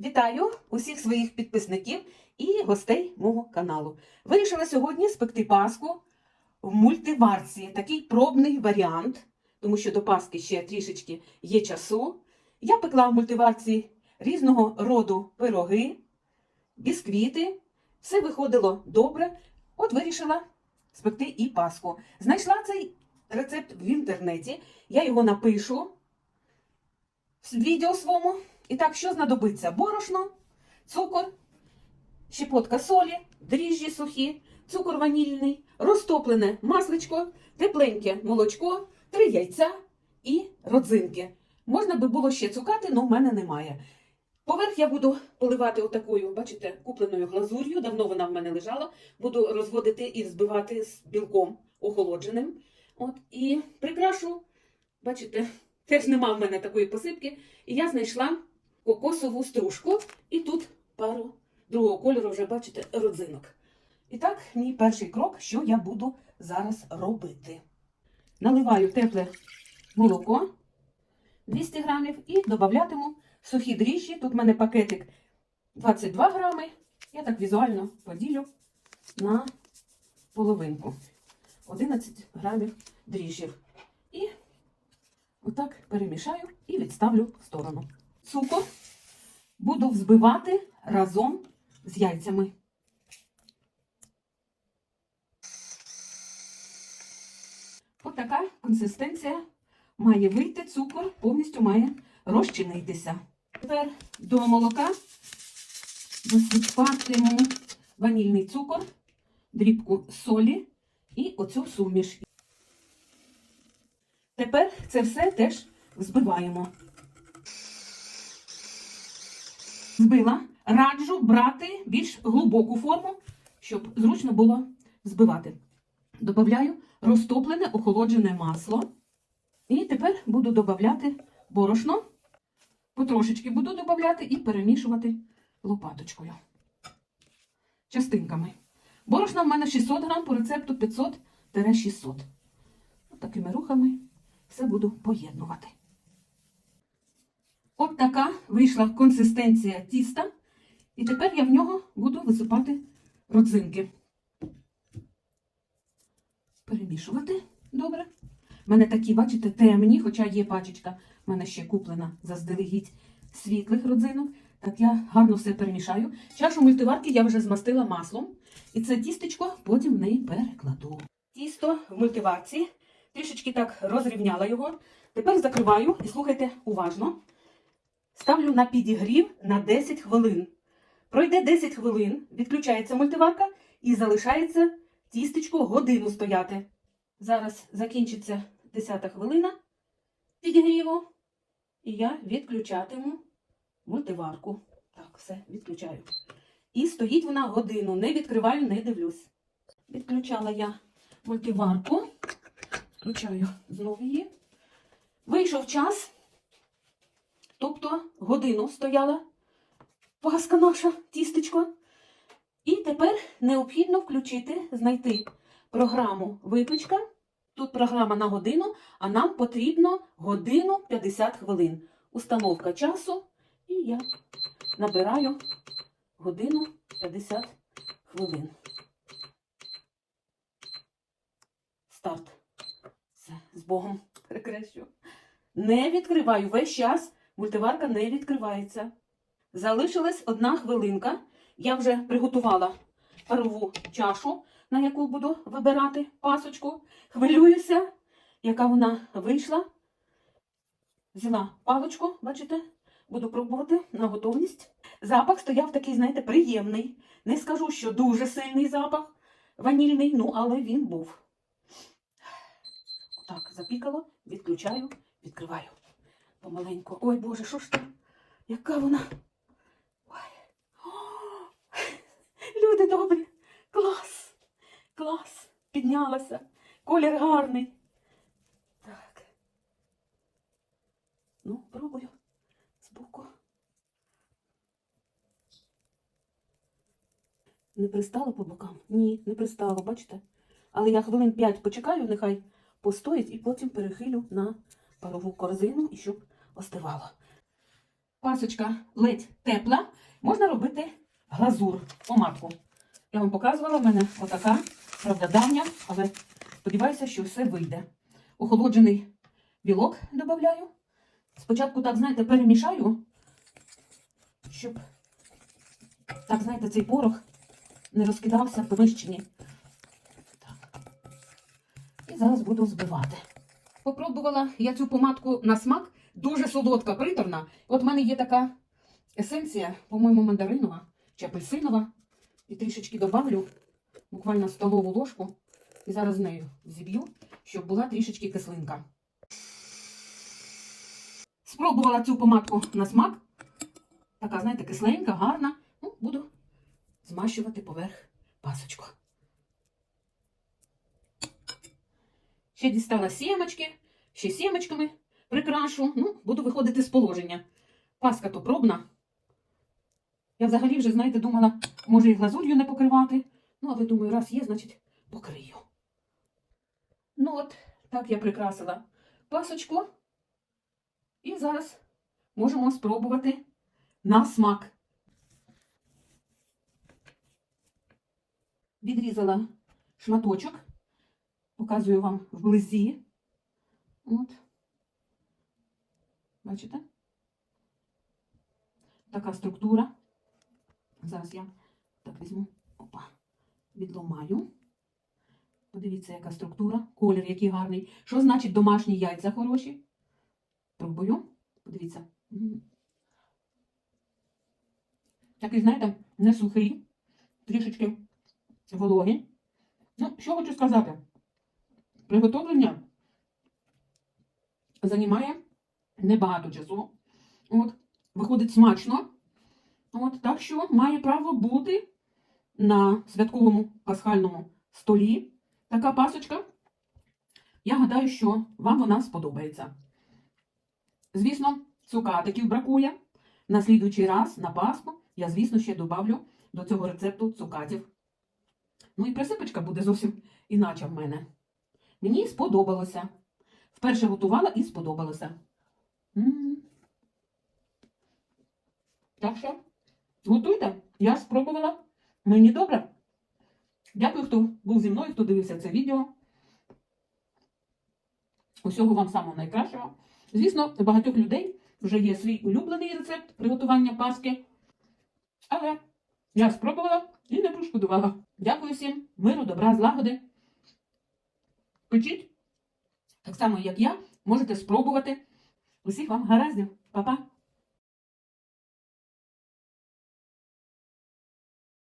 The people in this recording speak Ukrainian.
Вітаю усіх своїх підписників і гостей мого каналу. Вирішила сьогодні спекти паску в мультиварці. Такий пробний варіант, тому що до паски ще трішечки є часу. Я пекла в мультиварці різного роду пироги, бісквіти. Все виходило добре. От вирішила спекти і паску. Знайшла цей рецепт в інтернеті. Я його напишу в відео своєму. І так, що знадобиться? Борошно, цукор, щепотка солі, дріжджі сухі, цукор ванільний, розтоплене масличко, тепленьке молочко, три яйця і родзинки. Можна би було ще цукати, але в мене немає. Поверх я буду поливати отакою, бачите, купленою глазур'ю. Давно вона в мене лежала. Буду розводити і збивати з білком охолодженим. От, і прикрашу, бачите, теж нема в мене такої посипки. І я знайшла кокосову стружку, і тут пару другого кольору, вже бачите, родзинок. І так, мій перший крок, що я буду зараз робити. Наливаю тепле молоко 200 грамів і додатиму сухі дріжджі. Тут в мене пакетик 22 грами. Я так візуально поділю на половинку. 11 грамів дріжджів. І отак перемішаю і відставлю в сторону. Цукор буду взбивати разом з яйцями. От така консистенція має вийти, цукор повністю має розчинитися. Тепер до молока досипатиму ванільний цукор, дрібку солі і оцю суміш. Тепер це все теж взбиваємо. Збила. Раджу брати більш глибоку форму, щоб зручно було збивати. Добавляю розтоплене охолоджене масло. І тепер буду додавати борошно. Потрошечки буду додавати і перемішувати лопаточкою. Частинками. Борошна в мене 600 грам по рецепту 500-600. Такими рухами все буду поєднувати. От така вийшла консистенція тіста. І тепер я в нього буду висипати родзинки. Перемішувати добре. У мене такі, бачите, темні, хоча є пачечка, в мене ще куплена заздалегідь світлих родзинок. Так я гарно все перемішаю. Чашу мультиварки я вже змастила маслом. І це тістечко потім в неї перекладу. Тісто в мультиварці. Трішечки так розрівняла його. Тепер закриваю і слухайте уважно. Ставлю на підігрів на 10 хвилин. Пройде 10 хвилин, відключається мультиварка і залишається тістечко годину стояти. Зараз закінчиться 10 хвилина підігріву, і я відключатиму мультиварку. Так, все, відключаю. І стоїть вона годину. Не відкриваю, не дивлюсь. Відключала я мультиварку. Включаю знову її. Вийшов час. Тобто годину стояла паска наша, тістечко. І тепер необхідно включити, знайти програму випічка. Тут програма на годину, а нам потрібно годину 50 хвилин. Установка часу. І я набираю годину 50 хвилин. Старт. Все, з Богом перекрещу. Не відкриваю весь час. Мультиварка не відкривається. Залишилась одна хвилинка. Я вже приготувала парову чашу, на яку буду вибирати пасочку. Хвилююся, яка вона вийшла. Взяла паличку, бачите, буду пробувати на готовність. Запах стояв такий, знаєте, приємний. Не скажу, що дуже сильний запах ванільний, ну, але він був. Так, запікало, відключаю, відкриваю помаленьку. Ой, Боже, що ж там? Яка вона? Ой. О, люди добрі. Клас! Клас! Піднялася. Колір гарний. Так. Ну, пробую збоку. Не пристало по бокам? Ні, не пристало, бачите? Але я хвилин 5 почекаю, нехай постоїть, і потім перехилю на парову корзину, і щоб остивало. пасочка ледь тепла, можна робити глазур, помадку. Я вам показувала, в мене отака, правда, давня, але сподіваюся, що все вийде. Охолоджений білок додаю. Спочатку, так, знаєте, перемішаю, щоб, так, знаєте, цей порох не розкидався в поміщенні. Так. І зараз буду збивати. Попробувала я цю помадку на смак, дуже солодка, приторна. От в мене є така есенція, по-моєму, мандаринова чи апельсинова. І трішечки добавлю, буквально столову ложку, і зараз з нею зіб'ю, щоб була трішечки кислинка. Спробувала цю помадку на смак. Така, знаєте, кисленька, гарна. Ну, буду змащувати поверх пасочку. Ще дістала сімочки, ще сімочками прикрашу. Ну, буду виходити з положення. Паска то пробна. Я взагалі вже, знаєте, думала, може і глазур'ю не покривати. Ну, але думаю, раз є, значить покрию. Ну от, так я прикрасила пасочку. І зараз можемо спробувати на смак. Відрізала шматочок, показую вам вблизі. От. Бачите? Така структура. Зараз я так візьму, опа, відломаю. Подивіться, яка структура, колір який гарний. Що значить домашні яйця хороші? Пробую. Подивіться. Такий, знаєте, не сухий, трішечки вологий. Ну, що хочу сказати. Приготовлення займає небагато часу. От, виходить смачно. От, так що має право бути на святковому пасхальному столі така пасочка. Я гадаю, що вам вона сподобається. Звісно, цукатиків бракує. На слідуючий раз на Пасху я, звісно, ще добавлю до цього рецепту цукатів. Ну і присипочка буде зовсім іначе в мене. Мені сподобалося. Вперше готувала і сподобалося. Так що, готуйте. Я спробувала. Мені добре. Дякую, хто був зі мною, хто дивився це відео. Усього вам самого найкращого. Звісно, у багатьох людей вже є свій улюблений рецепт приготування паски. Але я спробувала і не пошкодувала. Дякую всім, миру, добра, злагоди. Печіть, так само, як я, можете спробувати. Усіх вам гараздів. Па-па!